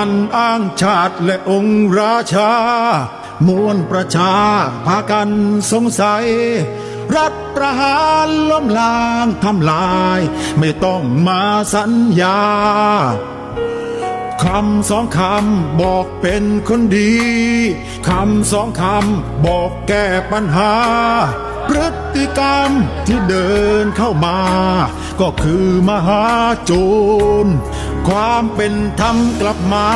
มันอ้างชาติและองค์ราชามวลประชาพากันสงสัย รัฐประหารล้มล้างทำลาย ไม่ต้องมาสัญญาคำสองคำบอกเป็นคนดีคำสองคำบอกแก้ปัญหา พฤติกรรมที่เดินเข้ามา ก็คือมหาโจร ความเป็นธรรมกลับมา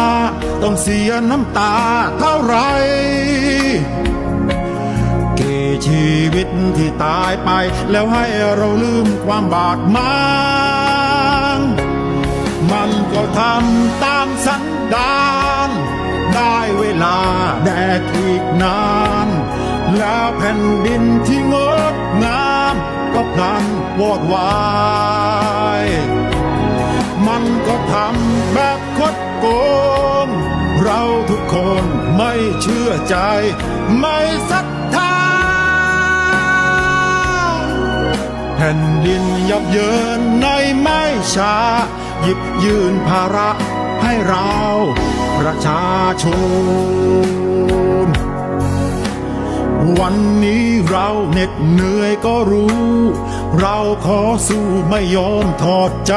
ต้องเสียน้ำตาเท่าไรกี่ชีวิตที่ตายไป แล้วให้เราลืมความบาดหมางมันก็ทำตามสันดาน ได้เวลาแดกอีกนาน แล้วแผ่นดินที่งดงาม ก็พลันวอดวาย ไม่เชื่อใจ ไม่ศรัทธาแผ่นดินยับเยินในไม่ช้า หยิบยืนภาระให้เราประชาชน วันนี้เราเหน็ดเหนื่อยก็รู้ เราขอสู้ไม่ยอมถอดใจ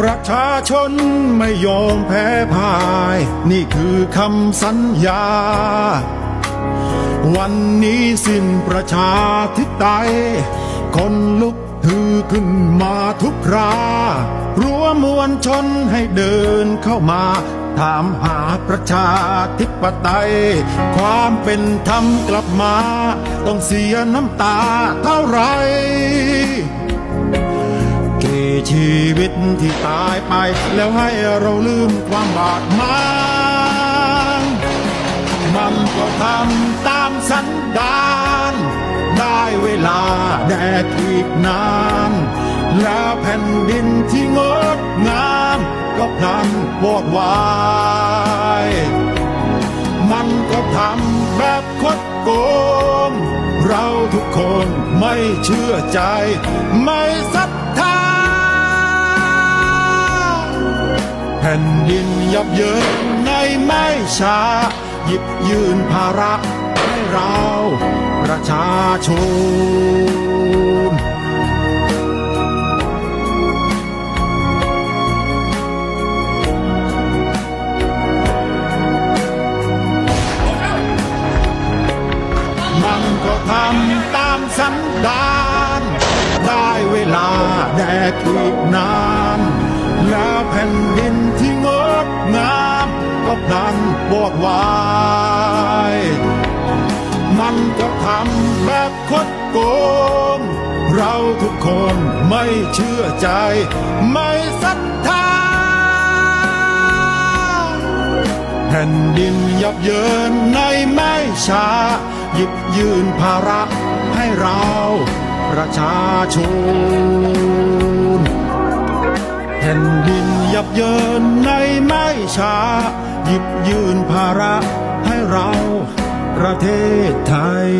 ประชาชนไม่ยอมแพ้พ่าย นี่คือคำสัญญา วันนี้สิ้นประชาธิปไตย คนลุกฮือขึ้นมาทุกครา รั้วมวลชนให้เดินเข้ามาถามหาประชาธิปไตย ความเป็นธรรมกลับมา ต้องเสียน้ำตาเท่าไหร่ ชีวิตที่ตายไป แล้วให้เราลืมความบาดหมางมันก็ทำตามสันดาน ได้เวลาแดกอีกนาน แล้วแผ่นดินที่งดงาม ก็พลันวอดวายมันก็ทำแบบคดโกง เราทุกคนไม่เชื่อใจ ไม่ศรัท ผ่นดินยับเยินในไม่ช้า หยิบยืนภาระให้เราประชาชนมันก็ทำตามสันดาน ได้เวลาแดกอีกนาน ก็พลันวอดวายมันก็ทำแบบคดโกง เราทุกคนไม่เชื่อใจ ไม่ศรัทธาแผ่นดินยับเยินในไม่ช้า หยิบยืนภาระให้เราประชาชนแผ่นดินยับเยินใน ช้า หยิบยื่นภาระให้เราประเทศไทย